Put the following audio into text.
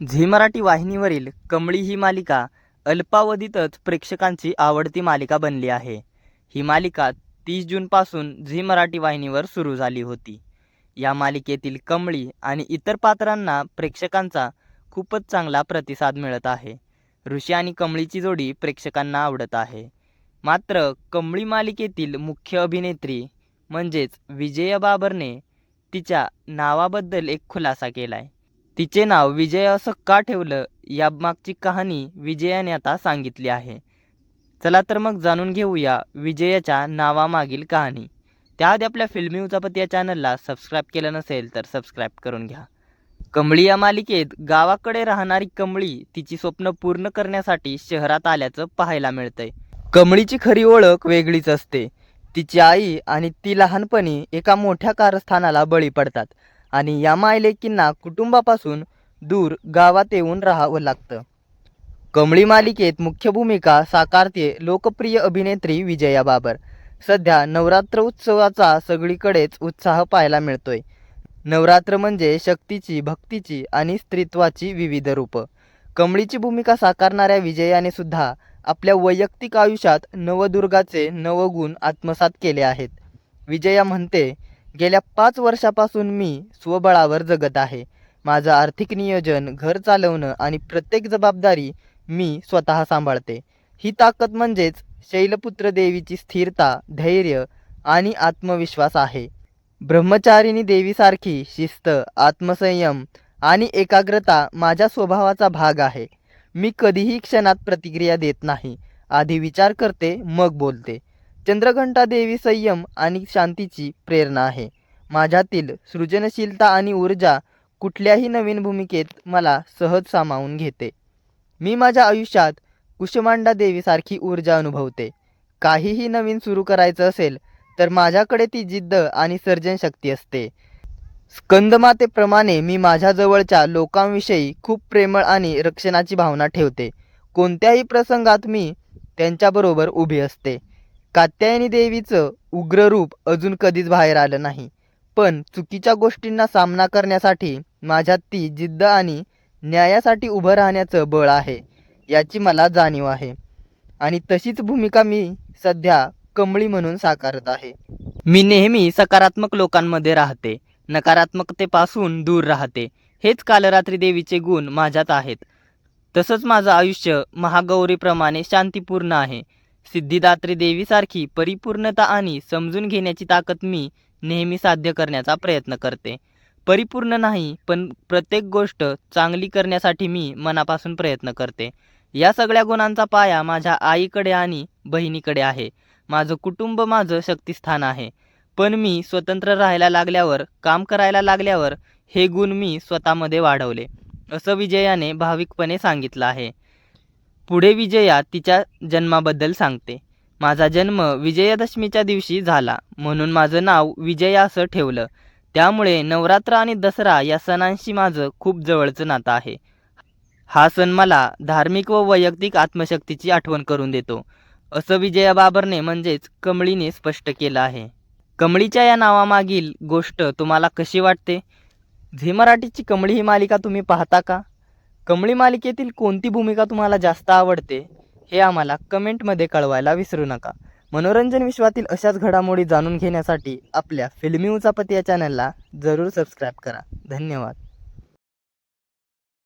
Zee Marathi वाहिनीवरील कमळी ही मालिका अल्पावधीतच प्रेक्षकांची आवडती मालिका बनली आहे. ही मालिका तीस जूनपासून झी मराठी वाहिनीवर सुरू झाली होती. या मालिकेतील कमळी आणि इतर पात्रांना प्रेक्षकांचा खूपच चांगला प्रतिसाद मिळत आहे. ऋषी आणि कमळीची जोडी प्रेक्षकांना आवडत आहे. मात्र कमळी मालिकेतील मुख्य अभिनेत्री म्हणजेच विजया बाबरने तिच्या नावाबद्दल एक खुलासा केला आहे तिचे नाव विजय असं का ठेवलं यामागची कहाणी विजयाने आता सांगितली आहे. चला तर मग जाणून घेऊया विजयाच्या नावामागील कहाणी. त्याआधी आपल्या फिल्मी उचापती या चॅनलला सबस्क्राईब केलं नसेल तर सबस्क्राईब करून घ्या. कमळी या मालिकेत गावाकडे राहणारी कमळी तिची स्वप्न पूर्ण करण्यासाठी शहरात आल्याचं पाहायला मिळतंय. कमळीची खरी ओळख वेगळीच असते. तिची आई आणि ती लहानपणी एका मोठ्या कारस्थानाला बळी पडतात. आणि या मायलेकींना कुटुंबापासून दूर गावात येऊन राहावं लागतं. कमळी मालिकेत मुख्य भूमिका साकारते लोकप्रिय अभिनेत्री विजया बाबर. सध्या नवरात्र उत्सवाचा सगळीकडेच उत्साह पाहायला मिळतोय. नवरात्र म्हणजे शक्तीची भक्तीची आणि स्त्रीत्वाची विविध रूपं. कमळीची भूमिका साकारणाऱ्या विजयाने सुद्धा आपल्या वैयक्तिक आयुष्यात नवदुर्गाचे नवगुण आत्मसात केले आहेत. विजया म्हणते गेल्या पाच वर्षापासून मी स्वबळावर जगत आहे. माझं आर्थिक नियोजन घर चालवणं आणि प्रत्येक जबाबदारी मी स्वतः सांभाळते. ही ताकद म्हणजेच शैलपुत्र देवीची स्थिरता धैर्य आणि आत्मविश्वास आहे. ब्रह्मचारिणी देवीसारखी शिस्त आत्मसंयम आणि एकाग्रता माझ्या स्वभावाचा भाग आहे. मी कधीही क्षणात प्रतिक्रिया देत नाही. आधी विचार करते मग बोलते. चंद्रघंटा देवी संयम आणि शांतीची प्रेरणा आहे. माझ्यातील सृजनशीलता आणि ऊर्जा कुठल्याही नवीन भूमिकेत मला सहज सामावून घेते. मी माझ्या आयुष्यात कुशमांडा देवीसारखी ऊर्जा अनुभवते. काहीही नवीन सुरू करायचं असेल तर माझ्याकडे ती जिद्द आणि सर्जनशक्ती असते. स्कंदमातेप्रमाणे मी माझ्याजवळच्या लोकांविषयी खूप प्रेमळ आणि रक्षणाची भावना ठेवते. कोणत्याही प्रसंगात मी त्यांच्याबरोबर उभी असते. कात्यायनी देवीचं उग्र रूप अजून कधीच बाहेर आलं नाही. पण चुकीच्या गोष्टींना सामना करण्यासाठी माझ्यात ती जिद्द आणि न्यायासाठी उभं राहण्याचं बळ आहे याची मला जाणीव आहे. आणि तशीच भूमिका मी सध्या कमळी म्हणून साकारत आहे. मी नेहमी सकारात्मक लोकांमध्ये राहते नकारात्मकतेपासून दूर राहते. हेच कालरात्री देवीचे गुण माझ्यात आहेत. तसंच माझं आयुष्य महागौरीप्रमाणे शांतीपूर्ण आहे. सिद्धिदात्री देवीसारखी परिपूर्णता आणि समजून घेण्याची ताकद मी नेहमी साध्य करण्याचा प्रयत्न करते. परिपूर्ण नाही पण प्रत्येक गोष्ट चांगली करण्यासाठी मी मनापासून प्रयत्न करते. या सगळ्या गुणांचा पाया माझ्या आईकडे आणि बहिणीकडे आहे. माझं कुटुंब माझं शक्तिस्थान आहे. पण मी स्वतंत्र राहायला लागल्यावर काम करायला लागल्यावर हे गुण मी स्वतःमध्ये वाढवले. असं विजयाने भाविकपणे सांगितलं आहे. पुढे विजया तिच्या जन्माबद्दल सांगते. माझा जन्म विजयादशमीच्या दिवशी झाला. म्हणून माझं नाव विजया असं ठेवलं. त्यामुळे नवरात्र आणि दसरा या सणांशी माझं खूप जवळचं नातं आहे. हा सण मला धार्मिक व वैयक्तिक आत्मशक्तीची आठवण करून देतो. असं विजया बाबरने म्हणजेच कमळीने स्पष्ट केलं आहे. कमळीच्या या नावामागील गोष्ट तुम्हाला कशी वाटते? झी मराठीची कमळी ही मालिका तुम्ही पाहता का? कमळी मालिकेतील कोणती भूमिका तुम्हाला जास्त आवडते हे आम्हाला कमेंटमध्ये कळवायला विसरू नका. मनोरंजन विश्वातील अशाच घडामोडी जाणून घेण्यासाठी आपल्या फिल्मी उचापती या चॅनलला जरूर सबस्क्राईब करा. धन्यवाद.